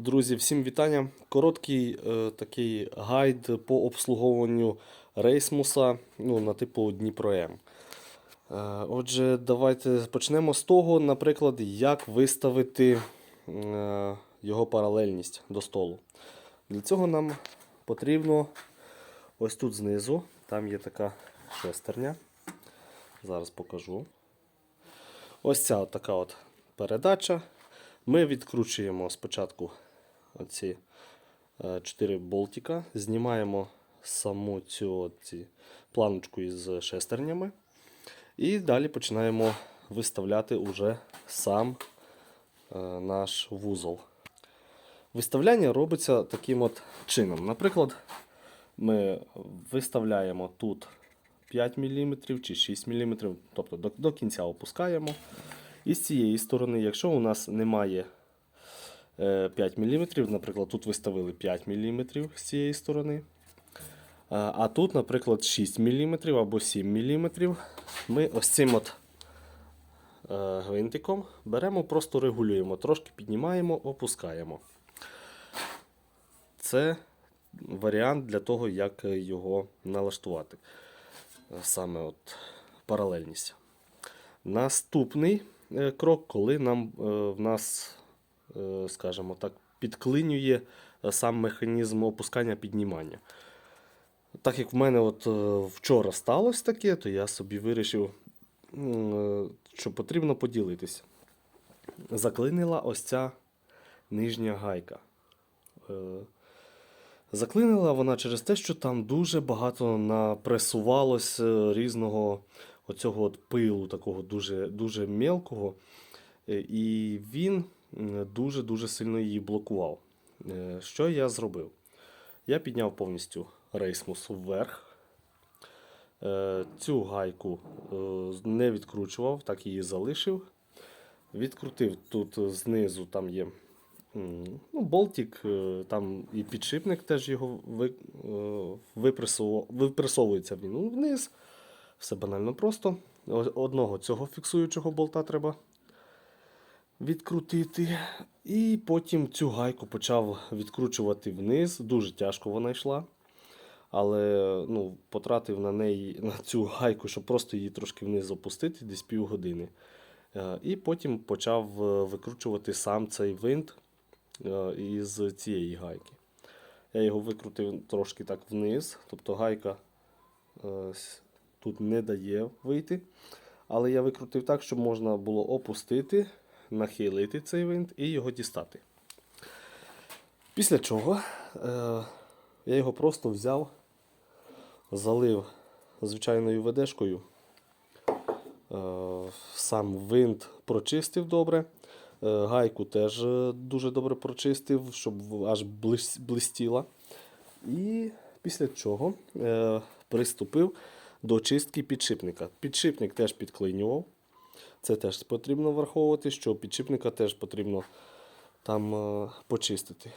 Друзі, всім вітання. Короткий е, такий гайд по обслуговуванню рейсмуса ну, на типу Дніпро М. Е, отже, давайте почнемо з того, наприклад, як виставити е, його паралельність до столу. Для цього нам потрібно ось тут знизу, там є така шестерня. Зараз покажу. Ось ця от така от передача. Ми відкручуємо спочатку оці 4 болтика, знімаємо саму цю от ці планочку із шестернями. І далі починаємо виставляти уже сам е, наш вузол. Виставляння робиться таким от чином. Наприклад, ми виставляємо тут 5 мм чи 6 мм, тобто до, до кінця опускаємо. І з цієї сторони, якщо у нас немає е, 5 мм, наприклад, тут виставили 5 мм з цієї сторони. А а тут, наприклад, 6 мм або 7 мм, ми ось цим от е, гвинтиком беремо, просто регулюємо, трошки піднімаємо, опускаємо. Це варіант для того, як його налаштувати. Саме от паралельність. Наступний е, крок, коли нам е, в нас, е, скажімо так, підклинює е, сам механізм опускання піднімання. Так як в мене от е, вчора сталося таке, то я собі вирішив, е, що потрібно поділитися. Заклинила ось ця нижня гайка. Е, Заклинила вона через те, що там дуже багато напресувалось е, різного оцього от пилу, такого дуже, дуже мелкого. Е, І він дуже-дуже сильно її блокував. Е, Що я зробив? Я підняв повністю рейсмус вверх. Е, Цю гайку е, не відкручував, так її залишив. Відкрутив тут знизу, там є ну, болтик, там і підшипник теж його ви, випресову- випресовується він вниз. Все банально просто. Одного цього фіксуючого болта треба відкрутити. І потім цю гайку почав відкручувати вниз. Дуже тяжко вона йшла. Але ну, потратив на неї на цю гайку, щоб просто її трошки вниз опустити, десь півгодини. Е, І потім почав е, викручувати сам цей винт е, із цієї гайки. Я його викрутив трошки так вниз, тобто гайка тут не дає вийти. Але я викрутив так, щоб можна було опустити, нахилити цей винт і його дістати. Після чого е, я його просто взяв, залив звичайною ведешкою. Е, Сам винт прочистив добре. Е, Гайку теж дуже добре прочистив, щоб аж блис- блистіла. І після чого е, приступив до чистки підшипника. Підшипник теж підклинював. Це теж потрібно враховувати, що підшипника теж потрібно там е, почистити.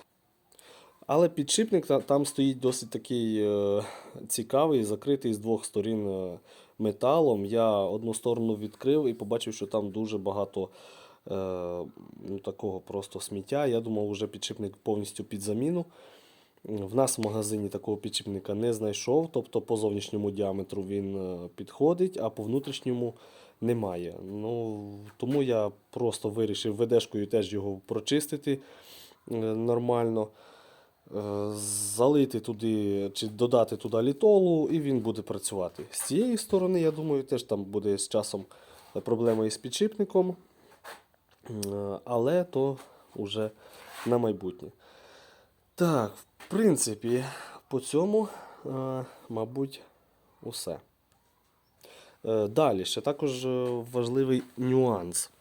Але підшипник там стоїть досить такий е, цікавий, закритий з двох сторін е, металом. Я одну сторону відкрив і побачив, що там дуже багато ну, такого просто сміття. Я думав, вже підшипник повністю під заміну. В нас в магазині такого підшипника не знайшов, тобто по зовнішньому діаметру він е, підходить, а по внутрішньому немає. Ну, тому я просто вирішив ведешкою теж його прочистити е, нормально, е, залити туди чи додати туди літолу, і він буде працювати. З цієї сторони, я думаю, теж там буде з часом проблема із підшипником, але то вже на майбутнє. Так, в принципі, по цьому, е, мабуть, усе. Е, Далі ще також е, важливий нюанс.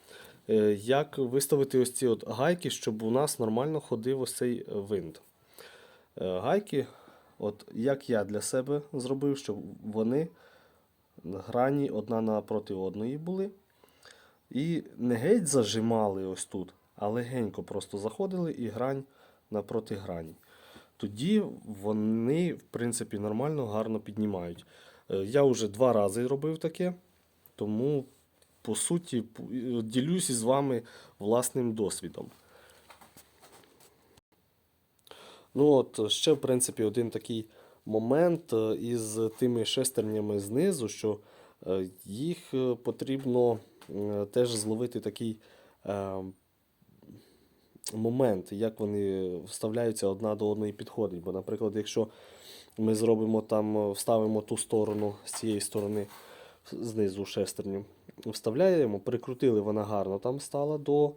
Як виставити ось ці от гайки, щоб у нас нормально ходив ось цей винт. Гайки, от як я для себе зробив, щоб вони грані одна напроти одної були. І не геть зажимали ось тут, а легенько просто заходили і грань напроти грані. Тоді вони, в принципі, нормально, гарно піднімають. Е, Я вже два рази робив таке, тому, по суті, е, ділюсь із вами власним досвідом. Ну от ще, в принципі, один такий момент е, із тими шестернями знизу, що їх потрібно теж зловити такий момент, як вони вставляються одна до одної підходять. Бо, наприклад, якщо ми зробимо там, вставимо ту сторону з цієї сторони знизу шестерню, вставляємо, прикрутили, вона гарно там стала до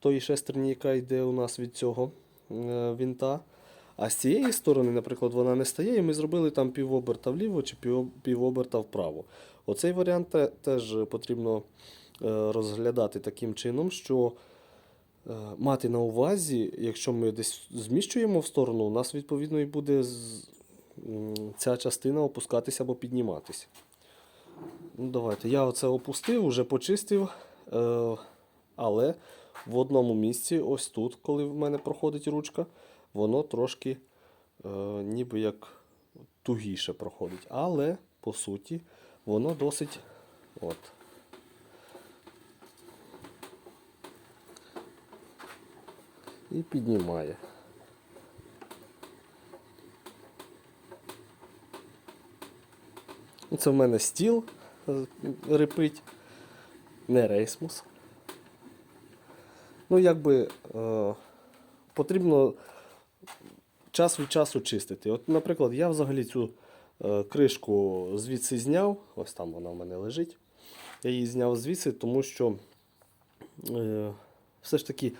тої шестерні, яка йде у нас від цього е, вінта. А з цієї сторони, наприклад, вона не стає, і ми зробили там півоберта вліво чи півоберта вправо. Оцей варіант теж потрібно е, розглядати таким чином, що мати на увазі, якщо ми десь зміщуємо в сторону, у нас відповідно і буде ця частина опускатися або підніматися. Ну, давайте. Я оце опустив, вже почистив. Е, але в одному місці, ось тут, коли в мене проходить ручка, воно трошки е, ніби як тугіше проходить. Але, по суті, воно досить. От. І піднімає. Це в мене стіл е, репить, не рейсмус. Ну, якби е, потрібно час від часу чистити. От, наприклад, я взагалі цю е, кришку звідси зняв, ось там вона в мене лежить. Я її зняв звідси, тому що е, все ж таки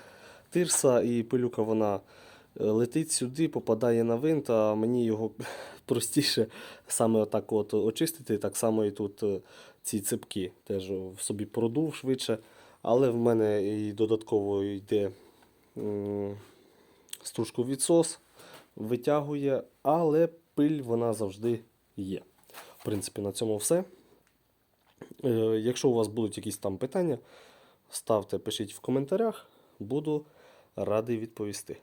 тирса і пилюка вона е, летить сюди, попадає на винт, а мені його простіше саме отак от очистити. Так само і тут е, ці ципки теж собі продув швидше. Але в мене і додатково йде м, стружковідсос, витягує, але пиль вона завжди є. В принципі, на цьому все. Е, Якщо у вас будуть якісь там питання, ставте, пишіть в коментарях, буду радий відповісти.